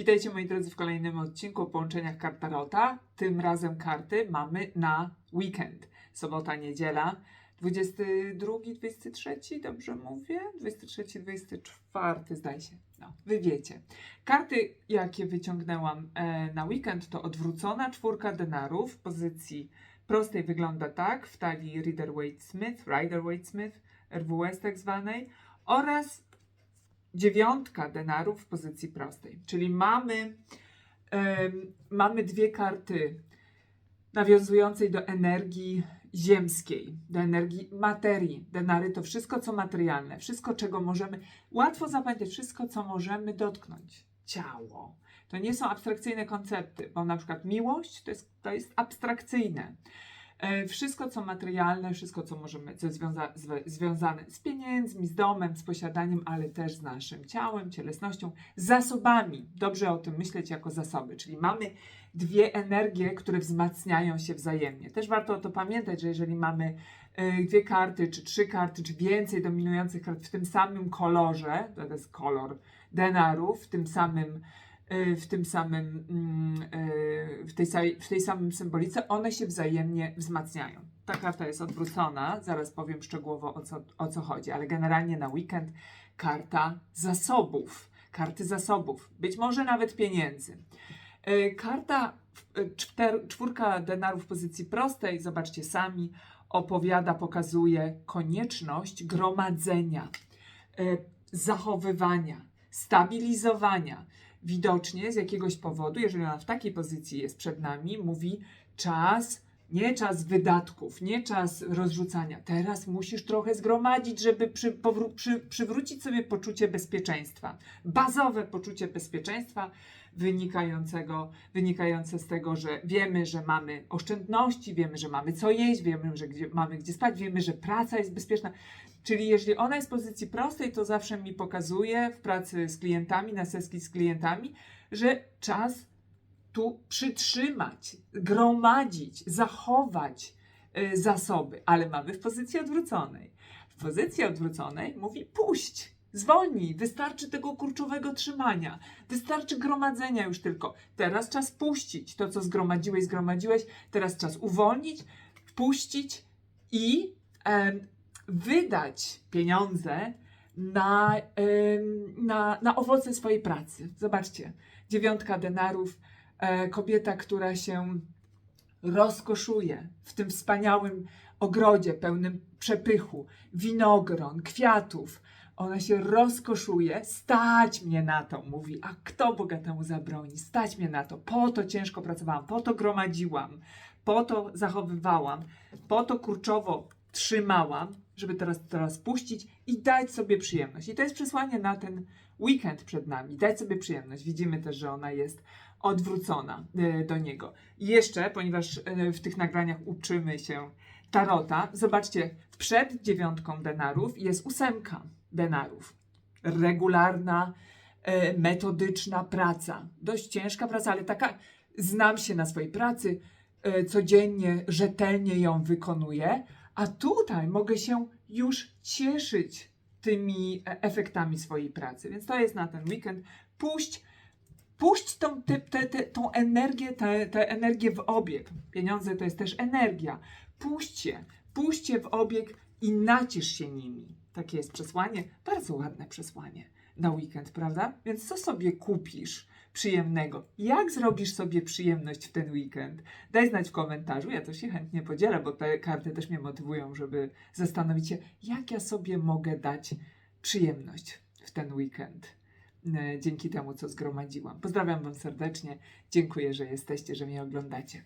Witajcie moi drodzy w kolejnym odcinku o połączeniach kart Tarota. Tym razem karty mamy na weekend. Sobota, niedziela. 22, 23, dobrze mówię? 23, 24, zdaje się. No, wy wiecie. Karty, jakie wyciągnęłam e, na weekend, to odwrócona czwórka denarów w pozycji prostej wygląda tak, w talii Rider-Waite-Smith, Rider-Waite-Smith, RWS tak zwanej, oraz dziewiątka denarów w pozycji prostej. Czyli mamy, mamy dwie karty nawiązującej do energii ziemskiej, do energii materii. Denary to wszystko, co materialne, wszystko, czego możemy, łatwo zapamiętać, wszystko, co możemy dotknąć. Ciało. To nie są abstrakcyjne koncepty, bo na przykład miłość to jest, to jest abstrakcyjne. E, Wszystko, co materialne, wszystko, co możemy, co jest związa, zwe- związane z pieniędzmi, z domem, z posiadaniem, ale też z naszym ciałem, cielesnością, zasobami. Dobrze o tym myśleć jako zasoby, czyli mamy dwie energie, które wzmacniają się wzajemnie. Też warto o to pamiętać, że jeżeli mamy e, dwie karty, czy trzy karty, czy więcej dominujących kart w tym samym kolorze, to jest kolor denarów, w tym samym w tym samym, mm, e, w tej, w tej samym symbolice, one się wzajemnie wzmacniają. Ta karta jest odwrócona, zaraz powiem szczegółowo o co, o co chodzi, ale generalnie na weekend karta zasobów, karty zasobów, być może nawet pieniędzy. E, Karta e, czter, czwórka denarów w pozycji prostej, zobaczcie sami, opowiada, pokazuje konieczność gromadzenia, e, zachowywania, stabilizowania. Widocznie z jakiegoś powodu, jeżeli ona w takiej pozycji jest przed nami, mówi czas, nie czas wydatków, nie czas rozrzucania. Teraz musisz trochę zgromadzić, żeby przy, powró- przy, przywrócić sobie poczucie bezpieczeństwa. Bazowe poczucie bezpieczeństwa wynikającego, wynikające z tego, że wiemy, że mamy oszczędności, wiemy, że mamy co jeść, wiemy, że gdzie, mamy gdzie spać, wiemy, że praca jest bezpieczna. Czyli jeżeli ona jest w pozycji prostej, to zawsze mi pokazuje w pracy z klientami, na sesji z klientami, że czas tu przytrzymać, gromadzić, zachować y, zasoby, ale mamy w pozycji odwróconej. W pozycji odwróconej mówi puść, zwolnij, wystarczy tego kurczowego trzymania, wystarczy gromadzenia już tylko. Teraz czas puścić to, co zgromadziłeś, zgromadziłeś, teraz czas uwolnić, wpuścić i em, wydać pieniądze na, em, na, na owoce swojej pracy. Zobaczcie, dziewiątka denarów, e, kobieta, która się rozkoszuje w tym wspaniałym ogrodzie pełnym przepychu, winogron, kwiatów. Ona się rozkoszuje, stać mnie na to, mówi. A kto bogatemu zabroni? Stać mnie na to. Po to ciężko pracowałam, po to gromadziłam, po to zachowywałam, po to kurczowo trzymałam, żeby teraz, teraz puścić i dać sobie przyjemność. I to jest przesłanie na ten weekend przed nami. Dać sobie przyjemność. Widzimy też, że ona jest odwrócona e, do niego. I jeszcze, ponieważ e, w tych nagraniach uczymy się tarota, zobaczcie, przed dziewiątką denarów jest ósemka denarów. Regularna, e, metodyczna praca. Dość ciężka praca, ale taka, znam się na swojej pracy, e, codziennie, rzetelnie ją wykonuję, a tutaj mogę się już cieszyć tymi e, efektami swojej pracy. Więc to jest na ten weekend. Puść puść tą, te, te, te, tą energię, tę energię w obieg. Pieniądze to jest też energia. Puść je, puść je w obieg i naciesz się nimi. Takie jest przesłanie, bardzo ładne przesłanie na weekend, prawda? Więc co sobie kupisz przyjemnego? Jak zrobisz sobie przyjemność w ten weekend? Daj znać w komentarzu, ja to się chętnie podzielę, bo te karty też mnie motywują, żeby zastanowić się, jak ja sobie mogę dać przyjemność w ten weekend e, dzięki temu, co zgromadziłam. Pozdrawiam Wam serdecznie. Dziękuję, że jesteście, że mnie oglądacie.